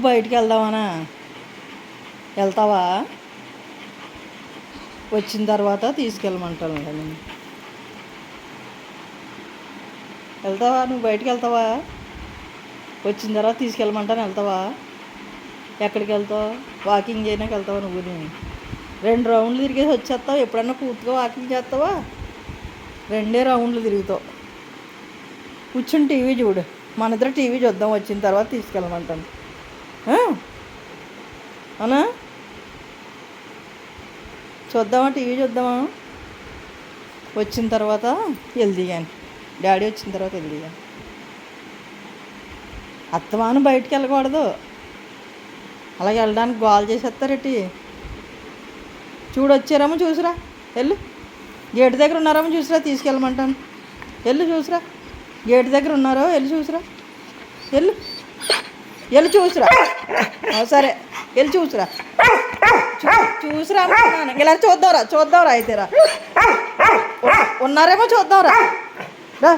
బయటికి వెళ్దామనా? వెళ్తావా? వచ్చిన తర్వాత తీసుకెళ్ళమంటాను నేను వెళ్తావా? నువ్వు బయటికి వెళ్తావా? వచ్చిన తర్వాత తీసుకెళ్ళమంటాను వెళ్తావా? ఎక్కడికి వెళ్తావు? వాకింగ్ చేయడానికి వెళ్తావా నువ్వు? రెండు రౌండ్లు తిరిగేసి వచ్చేస్తావు. ఎప్పుడన్నా పూర్తిగా వాకింగ్ చేస్తావా? రెండే రౌండ్లు తిరుగుతావు. కూర్చుని టీవీ చూడు. మన ఇద్దరు టీవీ చూద్దాం. వచ్చిన తర్వాత తీసుకెళ్ళమంటాను. అవునా? చూద్దామా టీవీ చూద్దామా? వచ్చిన తర్వాత వెళ్దిగాను డాడీ వచ్చిన తర్వాత వెళ్దిగాను అత్తమాను బయటికి వెళ్ళకూడదు. అలాగే వెళ్ళడానికి గోల్ చేసేస్తారేటి చూడొచ్చారేమో చూసిరా. వెళ్ళు. గేటు దగ్గర ఉన్నారేమో చూసిరా తీసుకెళ్ళమంటాను. వెళ్ళు చూసిరా. గేటు దగ్గర ఉన్నారో వెళ్ళి చూసిరా. వెళ్ళు. వెళ్ళి చూసిరా. సరే. వెళ్ళి చూసిరా. చూసిరా ఇలా చూద్దాంరా చూద్దాంరా అయితే రా. ఉన్నారేమో చూద్దాంరా. రా.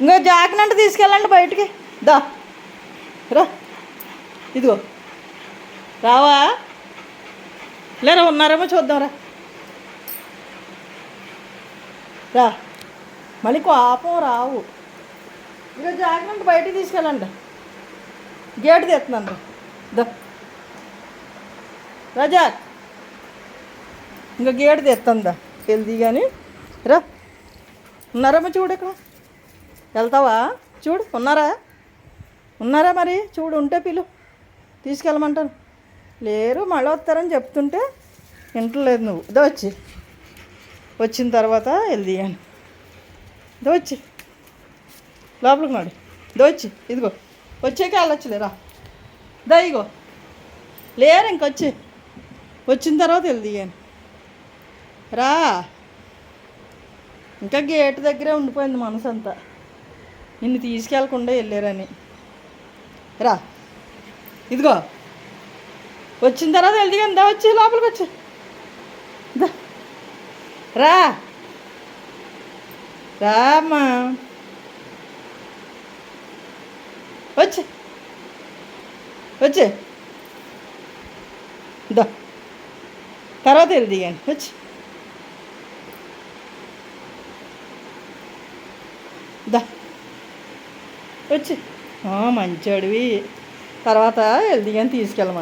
ఇంకో జాకినంటే తీసుకెళ్ళండి బయటికి. దా. రా. ఇదిగో. రావా? లేరా ఉన్నారేమో చూద్దాంరా. రా. మళ్ళీ కోపం రావు. ఇంకా జాగ్రత్త బయటికి తీసుకెళ్ళండి. గేట్ తెస్తున్నాను రా. దా. రాజా. ఇంకా గేట్ తెస్తుందా హెల్దీ కానీ రా. ఉన్నారేమో చూడు ఇక్కడ. వెళ్తావా? చూడు ఉన్నారా? ఉన్నారా మరి? చూడు ఉంటే పిలు. తీసుకెళ్ళమంటాను. లేరు మళ్ళీ వస్తారని చెప్తుంటే వింటలేదు నువ్వు. ఇదో వచ్చి. వచ్చిన తర్వాత వెళ్ది అని ఇదో వచ్చి. లోపలికి నాడు. ఇదో వచ్చి. ఇదిగో. వచ్చాక వెళ్ళొచ్చులేరా? రా లేరు ఇంకొచ్చి వచ్చిన తర్వాత వెళ్ది అని రా. ఇంకా గేట్ దగ్గరే ఉండిపోయింది మనసు అంతా నిన్ను తీసుకెళ్ళకుండా వెళ్ళారని. రా. ఇదిగో. వచ్చిన తర్వాత వెళ్దిగాను దా వచ్చి లోపలికి వచ్చి. దా. రా. రామ్మా. వచ్చి వచ్చి దా తర్వాత వెళ్ది కానీ వచ్చి దా వచ్చి మంచోడివి తర్వాత వెళ్ది కానీ తీసుకెళ్ళమని